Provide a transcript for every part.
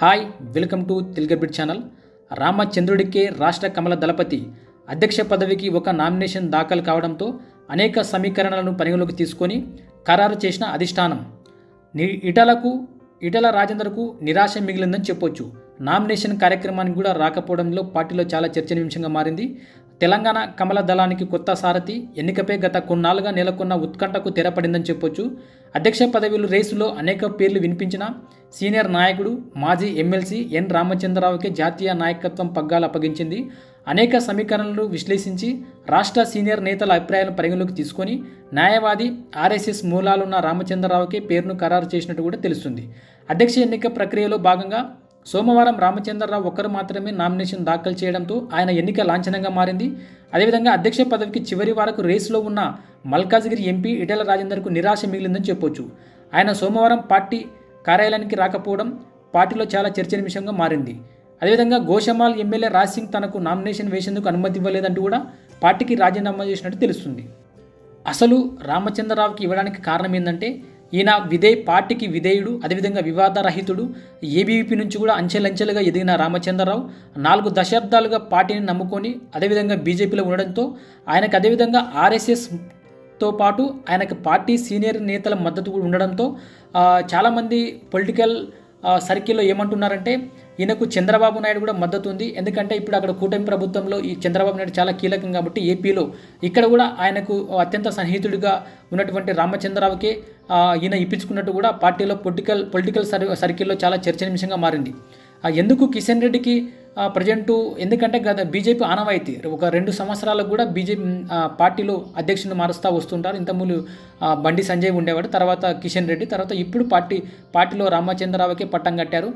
Hi welcome to తెలుగబిడ్ channel. రామచంద్రుడికే రాష్ట్ర కమల దళపతి అధ్యక్ష పదవికి ఒక నామినేషన్ దాఖలు కావడంతో అనేక సమీకరణలను పరిగణలోకి తీసుకొని ఖరారు చేసిన అధిష్టానం. ని ఇటలకు ఇటల రాజేందర్కు నిరాశ మిగిలిందని చెప్పొచ్చు. నామినేషన్ కార్యక్రమానికి కూడా రాకపోవడంలో పార్టీలో చాలా చర్చనీయాంశంగా మారింది. తెలంగాణ కమల దళానికి కొత్త సారథి ఎన్నికపై గత కొన్నాళ్ళుగా నెలకొన్న ఉత్కంఠకు తెరపడిందని చెప్పొచ్చు. అధ్యక్ష పదవిలు రేసులో అనేక పేర్లు వినిపించిన సీనియర్ నాయకుడు మాజీ ఎమ్మెల్సీ ఎన్. రామచంద్రరావుకే జాతీయ నాయకత్వం పగ్గాలు అప్పగించింది. అనేక సమీకరణలు విశ్లేషించి రాష్ట్ర సీనియర్ నేతల అభిప్రాయాలను పరిగణలోకి తీసుకొని న్యాయవాది ఆర్ఎస్ఎస్ మూలాలున్న రామచంద్రరావుకే పేరును ఖరారు చేసినట్టు కూడా తెలుస్తుంది. అధ్యక్ష ఎన్నిక ప్రక్రియలో భాగంగా సోమవారం రామచంద్రరావు ఒక్కరు మాత్రమే నామినేషన్ దాఖలు చేయడంతో ఆయన ఎన్నిక లాంఛనంగా మారింది. అదేవిధంగా అధ్యక్ష పదవికి చివరి వరకు రేసులో ఉన్న మల్కాజ్గిరి ఎంపీ ఇటల రాజేందర్కు నిరాశ మిగిలిందని చెప్పొచ్చు. ఆయన సోమవారం పార్టీ కార్యాలయానికి రాకపోవడం పార్టీలో చాలా చర్చనీయాంశంగా మారింది. అదేవిధంగా గోషమాల్ ఎమ్మెల్యే రాజ్ సింగ్ తనకు నామినేషన్ వేసేందుకు అనుమతి ఇవ్వలేదంటూ కూడా పార్టీకి రాజీనామా చేసినట్టు తెలుస్తుంది. అసలు రామచంద్రరావుకి ఇవ్వడానికి కారణం ఏంటంటే ఈయన విధేయ పార్టీకి విధేయుడు అదేవిధంగా వివాదరహితుడు ఏబీవీపీ నుంచి కూడా అంచెలంచెలుగా ఎదిగిన రామచంద్రరావు నాలుగు దశాబ్దాలుగా పార్టీని నమ్ముకొని అదేవిధంగా బీజేపీలో ఉండడంతో ఆయనకు అదేవిధంగా ఆర్ఎస్ఎస్తో పాటు ఆయనకు పార్టీ సీనియర్ నేతల మద్దతు కూడా ఉండడంతో చాలామంది పొలిటికల్ సర్కిల్లో ఏమంటున్నారంటే ఈయనకు చంద్రబాబు నాయుడు కూడా మద్దతు ఉంది. ఎందుకంటే ఇప్పుడు అక్కడ కూటమి ప్రభుత్వంలో ఈ చంద్రబాబు నాయుడు చాలా కీలకం కాబట్టి ఏపీలో ఇక్కడ కూడా ఆయనకు అత్యంత సన్నిహితుడిగా ఉన్నటువంటి రామచంద్రరావుకే ఈయన ఇప్పించుకున్నట్టు కూడా పార్టీలో పొలిటికల్ పొలిటికల్ సర్ సర్కిల్లో చాలా చర్చనీయాంశంగా మారింది. ఎందుకు కిషన్ రెడ్డికి ప్రజెంటు ఎందుకంటే గత బీజేపీ ఆనవాయితీ ఒక రెండు సంవత్సరాలకు కూడా బీజేపీ పార్టీలో అధ్యక్షుని మారుస్తూ వస్తుంటారు. ఇంతకుముందు బండి సంజయ్ ఉండేవాడు తర్వాత కిషన్ రెడ్డి తర్వాత ఇప్పుడు పార్టీ పార్టీలో రామచంద్రరావుకే పట్టం కట్టారు.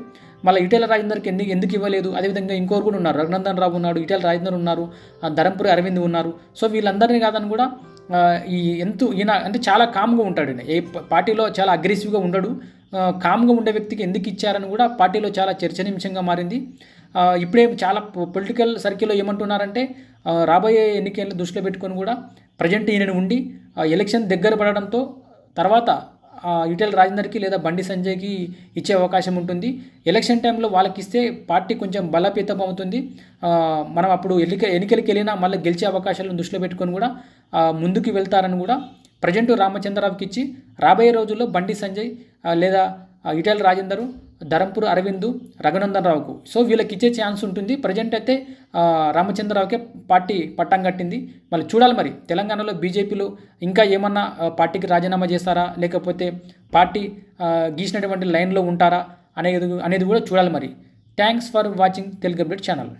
మళ్ళీ ఇటల రాజేందర్కి ఎందుకు ఎందుకు ఇవ్వలేదు? అదేవిధంగా ఇంకోరు కూడా ఉన్నారు. రఘునందన్ రావు ఉన్నాడు ఈటెల రాజేందర్ ఉన్నారు ధరంపురి అరవింద్ ఉన్నారు. సో వీళ్ళందరినీ కాదని కూడా ఈ ఎంత ఈయన అంటే చాలా కామ్గా ఉంటాడు ఏ పార్టీలో చాలా అగ్రెసివ్గా ఉండడు. కామ్గా ఉండే వ్యక్తికి ఎందుకు ఇచ్చారని కూడా పార్టీలో చాలా చర్చనీయాంశంగా మారింది. ఇప్పుడే చాలా పొలిటికల్ సర్కిల్లో ఏమంటున్నారంటే రాబోయే ఎన్నికలను దృష్టిలో పెట్టుకొని కూడా ప్రజెంట్ ఈయనను ఉండి ఆ, ఎలక్షన్ దగ్గర పడడంతో తర్వాత ఈటెల రాజేందర్కి లేదా బండి సంజయ్కి ఇచ్చే అవకాశం ఉంటుంది. ఎలక్షన్ టైంలో వాళ్ళకి ఇస్తే పార్టీ కొంచెం బలపీతం అవుతుంది. మనం అప్పుడు ఎన్నిక ఎన్నికలకి వెళ్ళినా మళ్ళీ గెలిచే అవకాశాలను దృష్టిలో పెట్టుకొని కూడా ముందుకు వెళ్తారని కూడా ప్రజెంట్ రామచంద్రరావుకి ఇచ్చి రాబోయే రోజుల్లో బండి సంజయ్ లేదా ఈటెల రాజేందరు ధరంపూర్ అరవింద్ రఘునందన్ రావుకు సో వీళ్ళకి ఇచ్చే ఛాన్స్ ఉంటుంది. ప్రజెంట్ అయితే రామచంద్రరావుకే పార్టీ పట్టం కట్టింది. మళ్ళీ చూడాలి మరి. తెలంగాణలో బీజేపీలో ఇంకా ఏమన్నా పార్టీకి రాజీనామా చేస్తారా? లేకపోతే పార్టీ గీసినటువంటి లైన్లో ఉంటారా? అనేది అనేది కూడా చూడాలి మరి. Thanks for watching Telugu update channel.